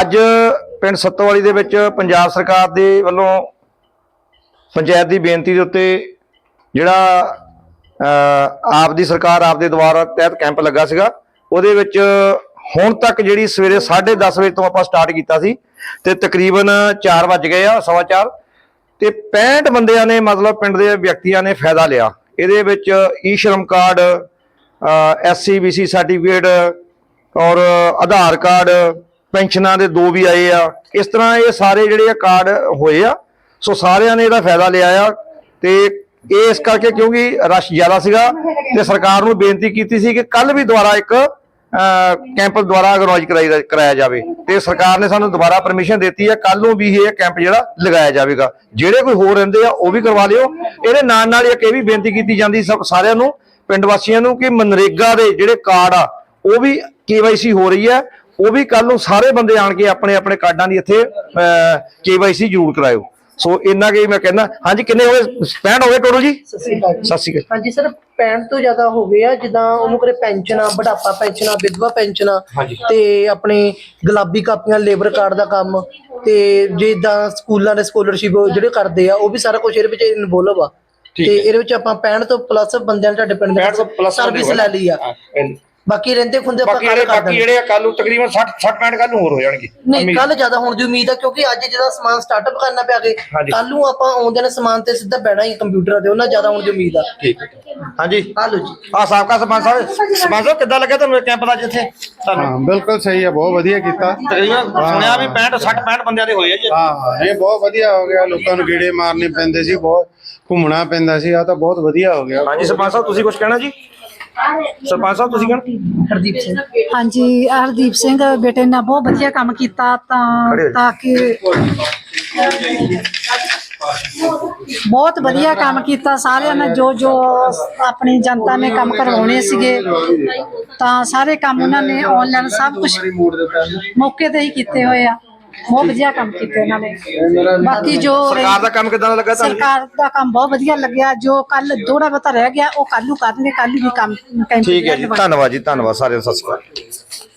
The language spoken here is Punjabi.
ਅੱਜ ਪਿੰਡ ਸੱਤੋਵਾਲੀ ਦੇ ਵਿੱਚ ਪੰਜਾਬ ਸਰਕਾਰ ਦੇ ਵੱਲੋਂ ਪੰਚਾਇਤ ਦੀ ਬੇਨਤੀ ਦੇ ਉੱਤੇ ਜਿਹੜਾ ਆਪ ਦੀ ਸਰਕਾਰ ਆਪ ਦੇ ਦੁਆਰਾ ਤਹਿਤ ਕੈਂਪ ਲੱਗਾ ਸੀਗਾ, ਉਹਦੇ ਵਿੱਚ ਹੁਣ ਤੱਕ ਜਿਹੜੀ ਸਵੇਰੇ 10:30 ਵਜੇ ਤੋਂ ਆਪਾਂ ਸਟਾਰਟ ਕੀਤਾ ਸੀ ਤੇ ਤਕਰੀਬਨ 4 ਵੱਜ ਗਏ ਆ, ਸਵਾ ਚਾਰ। ਤੇ 65 ਬੰਦਿਆਂ ਨੇ ਮਤਲਬ ਪਿੰਡ ਦੇ ਵਿਅਕਤੀਆਂ ਨੇ ਫਾਇਦਾ ਲਿਆ। ਇਹਦੇ ਵਿੱਚ ਈ ਸ਼ਰਮ ਕਾਰਡ ਐਸਸੀ ਬੀਸੀ ਸਰਟੀਫਿਕੇਟ ਔਰ ਆਧਾਰ ਕਾਰਡ, ਪੈਨਸ਼ਨਾਂ ਦੇ ਦੋ ਵੀ ਆਏ ਆ। ਇਸ ਤਰ੍ਹਾਂ ਇਹ ਸਾਰੇ ਜਿਹੜੇ ਆ ਕਾਰਡ ਹੋਏ ਆ। ਸੋ ਸਾਰਿਆਂ ਨੇ ਇਹਦਾ ਫਾਇਦਾ ਲਿਆ ਆ ਤੇ ਇਹ ਇਸ ਕਰਕੇ ਕਿਉਂਕਿ ਰਸ਼ ਜ਼ਿਆਦਾ ਸੀਗਾ ਤੇ ਸਰਕਾਰ ਨੂੰ ਬੇਨਤੀ ਕੀਤੀ ਸੀ ਕਿ ਕੱਲ ਵੀ ਦੁਬਾਰਾ ਇੱਕ ਕੈਂਪ ਦੁਆਰਾ ਆਰਗੇਨਾਈਜ਼ ਕਰਾਇਆ ਜਾਵੇ। ਤੇ ਸਰਕਾਰ ਨੇ ਸਾਨੂੰ ਦੁਬਾਰਾ ਪਰਮਿਸ਼ਨ ਦਿੱਤੀ ਹੈ ਕੱਲ ਨੂੰ ਵੀ ਇਹ ਕੈਂਪ ਜਿਹੜਾ ਲਗਾਇਆ ਜਾਵੇਗਾ। ਜਿਹੜੇ ਕੋਈ ਹੋਰ ਰਹਿੰਦੇ ਆ, ਉਹ ਵੀ ਕਰਵਾ ਲਿਓ। ਇਹਦੇ ਨਾਲ ਨਾਲ ਇੱਕ ਇਹ ਵੀ ਬੇਨਤੀ ਕੀਤੀ ਜਾਂਦੀ ਸਭ ਸਾਰਿਆਂ ਨੂੰ, ਪਿੰਡ ਵਾਸੀਆਂ ਨੂੰ, ਕਿ ਮਨਰੇਗਾ ਦੇ ਜਿਹੜੇ ਕਾਰਡ ਆ, ਉਹ ਵੀ ਕੇਵਾਈਸੀ ਹੋ ਰਹੀ ਹੈ ਉਹ ਵੀ ਕੱਲ ਨੂੰ ਸਾਰੇ ਬੰਦੇ ਆਣ ਕੇ ਆਪਣੇ ਆਪਣੇ ਕਾਰਡਾਂ ਦੀ ਇੱਥੇ ਕੇਵਾਈਸੀ ਜ਼ਰੂਰ ਕਰਾਇਓ। ਸੋ ਇੰਨਾ ਕਿ ਮੈਂ ਕਹਿੰਦਾ ਹਾਂਜੀ ਕਿੰਨੇ ਹੋ ਗਏ 65 ਹੋ ਗਏ ਟੋਟਲ ਜੀ। ਸਤਿ ਸ਼੍ਰੀ ਅਕਾਲ। ਹਾਂਜੀ ਸਰ 65 ਤੋਂ ਜ਼ਿਆਦਾ ਹੋ ਗਏ ਆ ਜਿੱਦਾਂ ਉਹਨੂੰ ਕਰੇ ਪੈਨਸ਼ਨਾਂ ਬੁਢਾਪਾ ਪੈਨਸ਼ਨਾਂ ਵਿਧਵਾ ਪੈਨਸ਼ਨਾਂ। ਤੇ ਆਪਣੇ ਗੁਲਾਬੀ ਕਾਪੀਆਂ ਲੇਬਰ ਕਾਰਡ ਦਾ ਕੰਮ ਤੇ ਜਿੱਦਾਂ ਸਕੂਲਾਂ ਦੇ ਸਕੋਲਰਸ਼ਿਪ ਜਿਹੜੇ ਕਰਦੇ ਆ ਉਹ ਵੀ ਸਾਰਾ ਕੁਝ ਇਹਦੇ ਵਿੱਚ ਇਨਵੋਲਵ ਆ। ਠੀਕ ਤੇ। ਇਹਦੇ ਵਿੱਚ ਆਪਾਂ 65 ਤੋਂ ਪਲੱਸ ਬੰਦਿਆਂ ਨੇ ਤੁਹਾਡੇ ਪਿੰਡ 65 ਤੋਂ plus ਸਰਵਿਸ ਲੈ ਲਈ ਆ। ਬਾਕੀ ਰਹਿੰਦੇ ਖੁੰਦੇ ਆਪਾਂ ਬਾਕੀ ਕੱਲ ਜਿਹੜੇ ਕਰ ਬਾਕੀ ਦਾਂਗੇ ਜਿਹੜੇ ਆ ਕੱਲ ਨੂੰ ਤਕਰੀਬਨ 60 60 65 ਕੱਲ ਨੂੰ ਹੋਰ ਹੋ ਜਾਣਗੇ। ਨਹੀਂ ਕੱਲ ਜ਼ਿਆਦਾ ਹੋਣ ਦੀ ਉਮੀਦ ਆ ਕਿਉਂਕਿ ਅੱਜ ਜਿਹਦਾ ਸਮਾਨ ਸਟਾਰਟਅਪ ਕਰਨਾ ਪਿਆ ਕੇ ਹਾਂਜੀ। ਕੱਲ ਨੂੰ ਆਪਾਂ ਆਉਂਦੇ ਨੇ ਸਮਾਨ ਤੇ ਸਿੱਧਾ ਬੈਣਾ ਹੀ ਕੰਪਿਊਟਰ ਤੇ ਉਹਨਾਂ ਜ਼ਿਆਦਾ ਹੋਣ ਦੀ ਉਮੀਦ ਆ। ਠੀਕ ਹਾਂਜੀ। ਆ ਲਓ ਜੀ। ਆ ਸਾਬਕਾ ਸਰਪੰਚ ਸਾਹਿਬ ਸਰਪੰਚ ਸਾਹਿਬ ਕਿੱਦਾਂ ਲੱਗਿਆ ਤੁਹਾਨੂੰ ਇਹ ਕੈਂਪ ਦਾ ਜਿੱਥੇ? ਤੁਹਾਨੂੰ ਹਾਂ ਬਿਲਕੁਲ ਸਹੀ ਹੈ ਬਹੁਤ ਵਧੀਆ ਕੀਤਾ। ਤਕਰੀਬਨ ਸੁਣਿਆ ਵੀ 65 60 65 ਬੰਦਿਆਂ ਦੇ ਹੋਏ ਆ ਜੀ। ਹਾਂ ਹਾਂ ਇਹ ਬਹੁਤ ਵਧੀਆ ਹੋ ਗਿਆ ਲੋਕਾਂ ਨੂੰ ਗੇੜੇ ਮਾਰਨੇ ਪੈਂਦੇ ਸੀ ਬਹੁਤ ਘੁੰਮਣਾ ਪੈਂਦਾ ਸੀ ਆ ਤਾਂ ਬਹੁਤ ਵਧੀਆ ਹੋ ਗਿਆ। ਹਾਂਜੀ ਸਰਪੰਚ ਸਾਹਿਬ ਤੁਸੀਂ ਕੁਝ ਕਹਿਣਾ ਜੀ? ਸਰਪੰਚ ਸਾਹਿਬ ਤੁਸੀਂ ਕਹਿਣਾ ਹਰਦੀਪ ਸਿੰਘ। ਹਾਂਜੀ ਹਰਦੀਪ ਸਿੰਘ ਬੇਟੇ ਨੇ ਬਹੁਤ ਵਧੀਆ ਕੰਮ ਕੀਤਾ ਤਾਂ ਤਾਂ ਕਿ ਬਹੁਤ ਵਧੀਆ ਕੰਮ ਕੀਤਾ। ਸਾਰਿਆਂ ਨੇ ਜੋ ਜੋ ਆਪਣੀ ਜਨਤਾ ਨੇ ਕੰਮ ਕਰਵਾਉਣੇ ਸੀਗੇ ਤਾਂ ਸਾਰੇ ਕੰਮ ਉਹਨਾਂ ਨੇ ਆਨਲਾਈਨ ਸਭ ਕੁਝ ਮੌਕੇ ਤੇ ਹੀ ਕੀਤੇ ਹੋਏ ਆ। ਬਹੁਤ ਵਧੀਆ ਕੰਮ ਕੀਤੇ ਉਹਨਾਂ ਨੇ। ਬਾਕੀ ਜੋ ਸਰਕਾਰ ਦਾ ਕੰਮ ਕਿੱਦਾਂ ਲੱਗਾ ਤੁਹਾਨੂੰ? ਸਰਕਾਰ ਦਾ ਕੰਮ ਬਹੁਤ ਵਧੀਆ ਲੱਗਿਆ। ਜੋ ਕੱਲ ਥੋੜਾ ਬਹੁਤਾ ਰਹਿ ਗਿਆ ਉਹ ਕੱਲ ਨੂੰ ਕਰਨਗੇ ਕੱਲ ਵੀ ਕੰਮ ਠੀਕ ਹੈ ਜੀ ਧੰਨਵਾਦ ਜੀ ਧੰਨਵਾਦ ਸਾਰਿਆਂ ਨੂੰ ਸਤਿ ਸ਼੍ਰੀ ਅਕਾਲ।